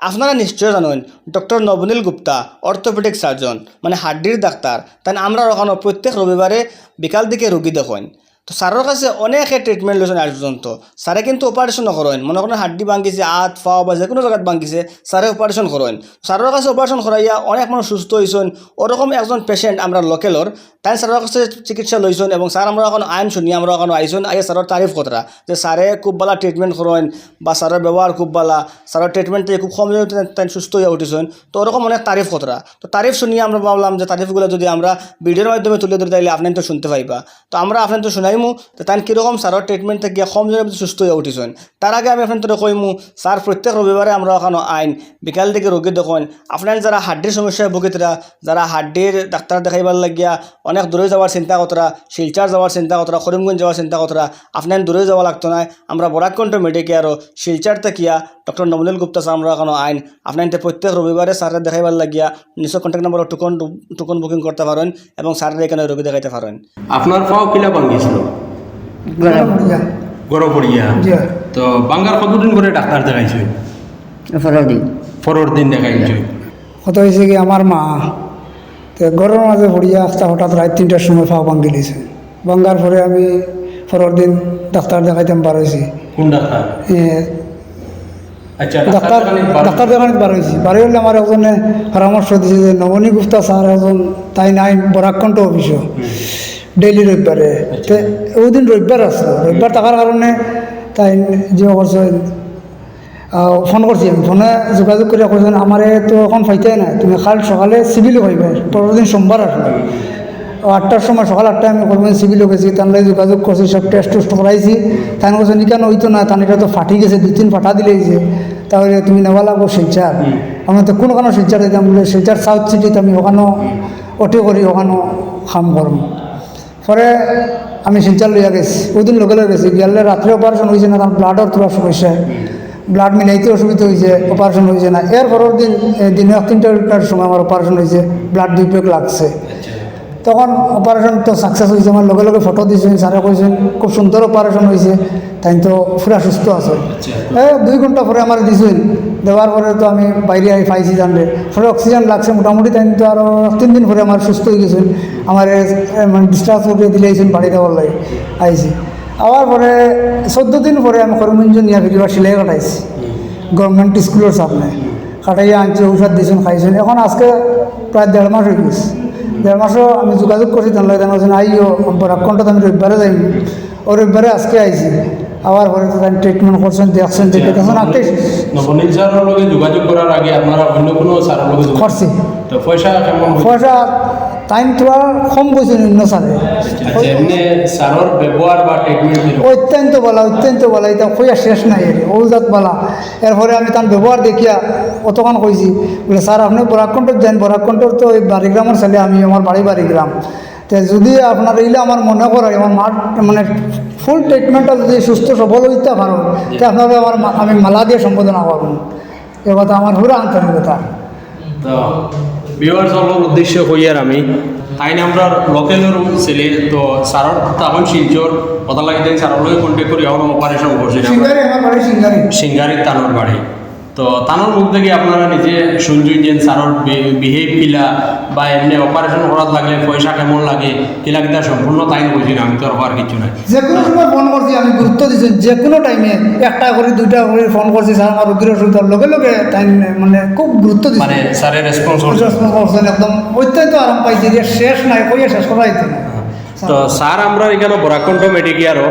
আপনারা নিশ্চয় জানেন doctor Nabanil Gupta orthopaedic surgeon মানে হাড্ডির ডাক্তার তাই আমরা ওখানে প্রত্যেক রবিবারে বিকাল দিকে রোগী দেখেন তো স্যারের কাছে অনেকে ট্রিটমেন্ট লৈছেন আজ পর্যন্ত স্যারে কিন্তু অপারেশন নকরেন মনে করেন হাড্ডি ভাঙ্গিছে হাত ফাও বা যে কোনো জায়গাত ভাঙ্গিছে স্যারে অপারেশন করেন স্যারের কাছে অপারেশন করাইয়া অনেক মানুষ সুস্থ হয়েছেন ওরকম একজন পেশেন্ট আমরা লোকেলর তাই স্যারের কাছে চিকিৎসা লইছেন এবং স্যার আমরা এখন আইন শুনি আমরা এখন আইসুন আইয়া স্যারের তারিফ কথা যে স্যারে খুব ভালো ট্রিটমেন্ট করেন বা স্যারের ব্যবহার খুব ভালো স্যারের ট্রিটমেন্ট খুব কম তাই সুস্থ হয়ে উঠেছেন। তো ওরকম অনেক তারিফ কথা তো তারিফ শুনিয়ে আমরা ভাবলাম যে তারিফগুলো যদি আমরা ভিডিওর মাধ্যমে তুলে ধরি, তাইলে আপনি তো শুনতে পাইবা। তো আমরা আপনি তো শুনাইমু তো তাই কীরকম স্যারের ট্রিটমেন্ট থেকে কম মধ্যে সুস্থ হয়ে উঠিছেন। তার আগে আমি আপনার তো কইমু স্যার প্রত্যেক রবিবারে আমরা ওখানে আইন, বিকাল থেকে রোগী দেখুন। আপনার যারা হাড্ডির সমস্যায় ভুগিতরা যারা হাড্ডির ডাক্তার দেখাইবার লাগিয়া, অনেক দূরে যাওয়ার চিন্তা কতরা শিলচার যাওয়ার চিন্তা কতরা করিমগঞ্জ যাওয়ার চিন্তা কতরা আপনার দূরে যাওয়া লাগতো না আমরা বরাকণ্ঠ মেডিকেয়ারও শিলচার থেকিয়া ডক্টর নবনীল গুপ্তা স্যার আমরা ওখানে আইন আপনার প্রত্যেক রবিবারে স্যারের দেখাইবার লাগিয়া, নিশ্চয় কন্ট্যাক্ট নম্বর টুকন টুকন বুকিং করতে পারেন এবং স্যারের এখানে রোগী দেখাইতে পারেন আপনার পাও কিলা ভাঙ্গিছিল তো বাঙ্গার কতদিন করে ডাক্তার দেখাইছে? ফরদি পরের দিন দেখাইছে। কত হয়েছে কি আমার মা তো ঘরের মাঝে পড়িয়া হঠাৎ রাত তিনটার সময় ফাও ভাঙ্গি লিছে ভাঙ্গার পরে আমি পরের দিন ডাক্তার দেখাইতাম বার হয়েছি কোন ডাক্তার? এ, আচ্ছা ডাক্তার ডাক্তার দেখানিতে বার হয়েছি বার হইলে আমার একজনে পরামর্শ দিয়েছে যে নবনী গুপ্তা স্যার একজন তাই নাই বরাকণ্ঠ অফিস ডেইলি রবিবারে। তো ওই দিন রবিবার আসলো। রবিবার থাকার কারণে তাই যে করছে। ফোন করছি আমি। ফোনে যোগাযোগ করে কৈছেন আমার তো এখন পাইতাই না তুমি কাল সকালে সিভিলে পাইবে। পরের দিন সোমবার আসবে। আটটার সময় সকাল আটটায় আমি করবেন সিভিলে গেছি তাহলে যোগাযোগ করছি সব টেস্ট টেস্ট করাইছি। তাই কৈছে কেন হইতো না? তান এটা তো ফাটি গেছে দুই তিন ফাটা দিলেইছে তাহলে তুমি নেওয়া লাগবো শিলচার। আমি তো কোনো কোনো শিলচার দিতাম বলে সাউথ সিটিতে আমি ওখানেও অটো করি ওখানেও কাম করম পরে আমি শিলচার লইয়া গেছি। ওই দিন লোকালে গেছি। গেলে রাত্রে অপারেশন হয়েছে না, কারণ ব্লাডের তোলা সমস্যা ব্লাড মিলাইতে অসুবিধা হয়েছে অপারেশন হয়েছে না। এর পরের দিন দিনে তিনটার সময় আমার অপারেশন হয়েছে ব্লাড দুই প্যাক লাগছে। তখন অপারেশন তো সাকসেস হয়েছে আমার লগে লগে ফটো দিয়েছেন স্যারে কইছেন খুব সুন্দর অপারেশন হয়েছে তাই তো পুরা সুস্থ আছে। এ দুই ঘণ্টা পরে আমার দিয়েছেন দেওয়ার পরে তো আমি বাইরে আই পাইছি জানলে। পরে অক্সিজেন লাগছে মোটামুটি তাই তো আরও তিন দিন পরে আমার সুস্থ হয়ে গেছেন আমার মানে ডিসচার্জ করে দিলে আইছেন বাড়ি দেওয়ার লাগে আইছি আবার পরে চোদ্দ দিন পরে আমি করিমগঞ্জ নিয়ে ফিরিবার সিলাই কাটাইছি। গভর্নমেন্ট স্কুলের সামনে কাটাইয়া আনছি ঔষধ দিয়েছেন খাইছেন এখন আজকে প্রায় দেড় মাস হয়ে গেছে। দেড় মাসও আমি যোগাযোগ করছি তাহলে জানাচ্ছেন আইও বরাকণ্ঠত আমি রবিবারে যাই। ও রবিবারে আজকে আইছি। আবার পরে তো ট্রিটমেন্ট করছেন দেখছেন দেখে তখন আপনি স্যারের লগে যোগাযোগ করার আগে আপনারা অন্য কোনো স্যারের লগে যোগাযোগ করছি। তো পয়সা পয়সা টাইম তোলা কম কইছে অন্য স্যারে ব্যবহার বা ট্রিটমেন্ট অত্যন্ত বলা অত্যন্ত বলা এটা কইয়া শেষ নাই ঔজাত বলা। এরপরে আমি তার ব্যবহার দেখিয়া অতক্ষণ কইছি বলে স্যার আপনি বরাকণ্ঠর যান বরাকণ্ঠর তো এই বাড়িগ্রামের ছেলে আমি আমার বাড়ি বাড়িগ্রাম তো যদি আপনার এইলে আমার মনে করে আমার মার মানে ফুল ট্রিটমেন্টটা যদি সুস্থ সবল হইতে পারো তো আপনাকে আমার মা- আমি মালা দিয়ে সম্বোধনা করব এ কথা আমার পুরো আন্তরিকতা তো বিওয়ার্স জলের উদ্দেশ্য কইয়ার আমি। তাই না আমরা লোকেলের ছেলে তো স্যার তখন শিলচর। কথা লাগে তাই লগে কন্ট্যাক্ট করি এখন অপারেশন করছি। সিঙ্গারি বাড়ি সিঙ্গারি তানোর বাড়ি। তো তানোর মুখ থেকে আপনারা নিজে শুনছেন যে স্যারের বিহেভ কিলা বা এমনি অপারেশন করার লাগলে পয়সা কেমন লাগে কিলা কিলা সম্পূর্ণ তাই বলছি না আমি তো আর হওয়ার কিছু নাই। যে কোনো সময় ফোন করছি আমি গুরুত্ব দিচ্ছি যে কোনো টাইমে একটা করে দুইটা করে ফোন করছি স্যার আমার রোগীর অসুবিধার লগে লগে তাই মানে খুব গুরুত্ব দিচ্ছি মানে স্যারের রেসপন্স রেসপন্স করছেন একদম অত্যন্ত আরাম পাইছি যে শেষ নাই কইয়া শেষ করা হইতো না তো স্যার আমরা এখানে বরাকণ্ঠ মেডিকেয়ারও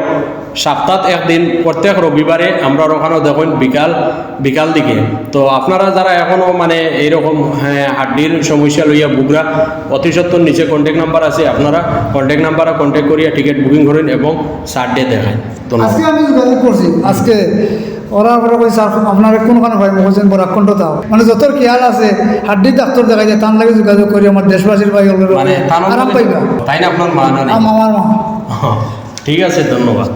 সপ্তাহ একদিন প্রত্যেক রবিবারে আমরা ওখানে দেখুন বিকাল বিকাল দিকে। তো আপনারা যারা এখনও মানে এইরকম হ্যাঁ হাড্ডির সমস্যা লইয়া বুকরা অতি সত্তর নিচে কন্ট্যাক্ট নাম্বার আছে আপনারা কন্ট্যাক্ট নাম্বারে কন্ট্যাক্ট করিয়া টিকিট বুকিং করেন এবং সারডে দেখায় আজকে আমি যোগাযোগ করছি। আজকে ওরা পরে কই স্যার আপনার কোনখানে ভাই বলছেন বরাকণ্ঠ তাও মানে যত খেয়াল আছে হাড্ডির ডাক্তার দেখা যায় তার লাগে যোগাযোগ করি আমার দেশবাসীর ভাই মানে আরাম পাইবা। তাই না আপনার মা আমার মা। ঠিক আছে ধন্যবাদ।